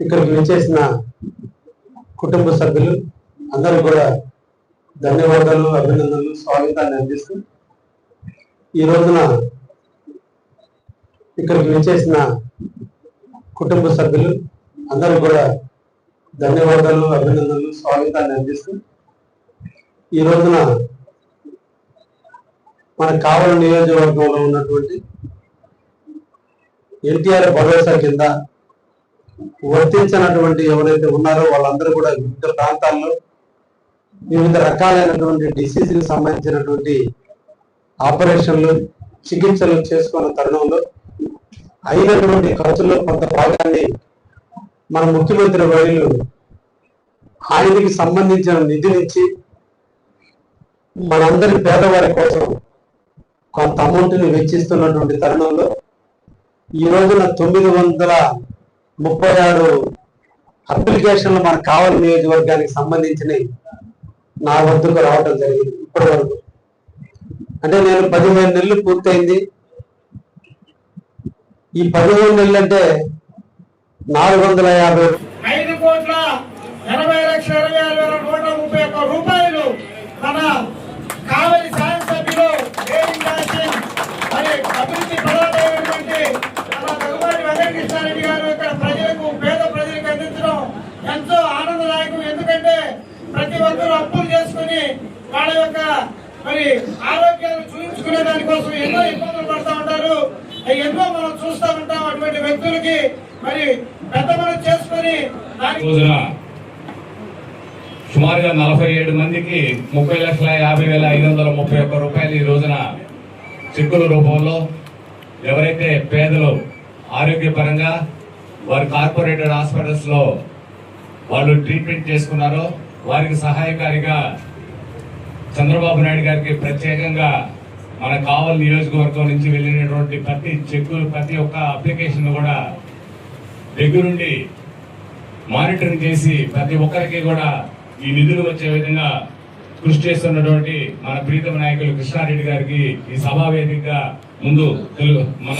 ఇక్కడ విచ్చేసిన కుటుంబ సభ్యులు అందరూ కూడా ధన్యవాదాలు అభినందనలు స్వాగతాన్ని అందిస్తూ ఈ రోజున ఇక్కడ విచ్చేసిన కుటుంబ సభ్యులు అందరూ కూడా ధన్యవాదాలు అభినందనలు స్వాగతాన్ని అందిస్తూ ఈ రోజున మన కావలి నియోజకవర్గంలో ఉన్నటువంటి ఎన్టీఆర్ భరోసా కింద వర్తించినటువంటి ఎవరైతే ఉన్నారో వాళ్ళందరూ కూడా వివిధ ప్రాంతాల్లో వివిధ రకాలైనటువంటి డిసీజ్కి సంబంధించినటువంటి ఆపరేషన్లు చికిత్సలు చేసుకున్న తరుణంలో అయినటువంటి ఖర్చుల్లో కొంత భాగాన్ని మన ముఖ్యమంత్రి వర్యులు ఆయనకి సంబంధించిన నిధి నుంచి మనందరి పేదవారి కోసం కొంత అమౌంట్ని వెచ్చిస్తున్నటువంటి తరుణంలో ఈ రోజున తొమ్మిది వందల ముప్పై ఆరు అప్లికేషన్లు మనకు కావాలి నియోజకవర్గానికి సంబంధించినవి నా వద్దకు రావడం జరిగింది ఇప్పటి వరకు అంటే నేను పదిహేను నెలలు పూర్తయింది. ఈ పదిహేను నెలలు అంటే నాలుగు వందల యాభై ఐదు కోట్ల ఎనభై లక్షల ఇరవై ఆరు వేల నూట ముప్పై ఒక్క రూపాయలు మన కావలి శాసనసభ్యులు వేదిక సింగ్ మరి అభివృద్ధి ప్రధానమైనటువంటి మన రఘుమారి వెంకటకృష్ణారెడ్డి గారు ఇక్కడ ప్రజలకు పేద ప్రజలకు అందించడం ఎంతో ఆనందదాయకం ఎందుకంటే ప్రతి అప్పులు చేసుకుని వాళ్ళ యొక్క మరి ఆరోగ్యాన్ని చూపించుకునే దానికోసం ఎన్నో ఇబ్బందులు పడుతూ ఉంటారు. ఎన్నో మనం చూస్తూ ఉంటాం అటువంటి వ్యక్తులకి మరి పెద్ద మనం చేసుకుని సుమారుగా నలభై ఏడు మందికి ముప్పై లక్షల యాభై వేల ఐదు వందల ముప్పై ఒక్క రూపాయలు ఈ రోజున చెక్కుల రూపంలో ఎవరైతే పేదలు ఆరోగ్యపరంగా వారి కార్పొరేటెడ్ హాస్పిటల్స్లో వాళ్ళు ట్రీట్మెంట్ చేసుకున్నారో వారికి సహాయకారిగా చంద్రబాబు నాయుడు గారికి ప్రత్యేకంగా మన కావల్ నియోజకవర్గం నుంచి వెళ్ళినటువంటి ప్రతి చెక్కులు ప్రతి ఒక్క అప్లికేషన్ కూడా దగ్గరుండి మానిటరింగ్ చేసి ప్రతి ఒక్కరికి కూడా ఈ నిధులు వచ్చే విధంగా కృషి చేస్తున్నటువంటి మన ప్రీతమ నాయకులు కృష్ణారెడ్డి గారికి ఈ సభావేదికగా ముందు తెలుగు మన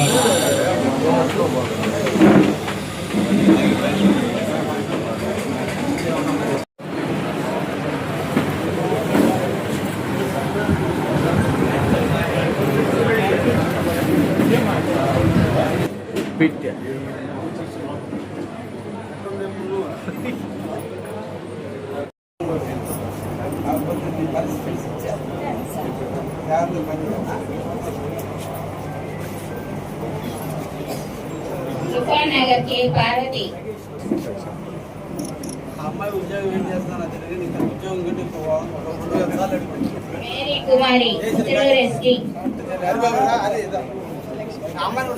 నగర్కి పార్వతి అమ్మాయి ఉద్యోగం ఏం చేస్తున్నా తెలియదు. ఇంకా ఉద్యోగం కంటే. మేరీ కుమారి నేను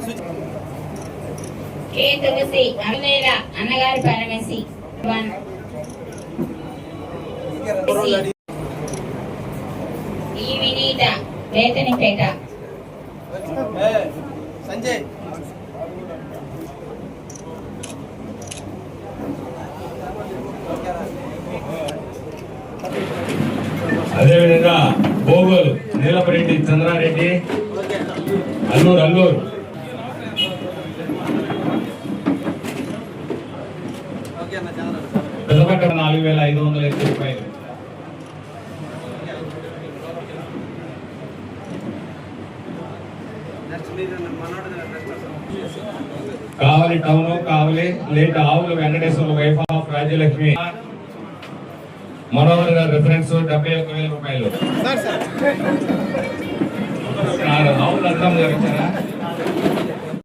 కే తులసి అన్నయ్య అన్నగారి పరమేశి ఈ వినీత వేతనిపేట. సంజయ్ అదేవిధంగా బోగోలు నీలపరెడ్డి చంద్రారెడ్డి అల్లూరు అల్లూరు. పెద్దపక్కన నాలుగు వేల ఐదు వందల ఐదు రూపాయలు. కావలి town Kavali late Avula Venkateswara wife of Rajyalakshmi. Manohar గారి రిఫరెన్స్ డెబ్బై ఒక్క వేల రూపాయలు. ఆవులు అర్థం గారు ఇచ్చారా?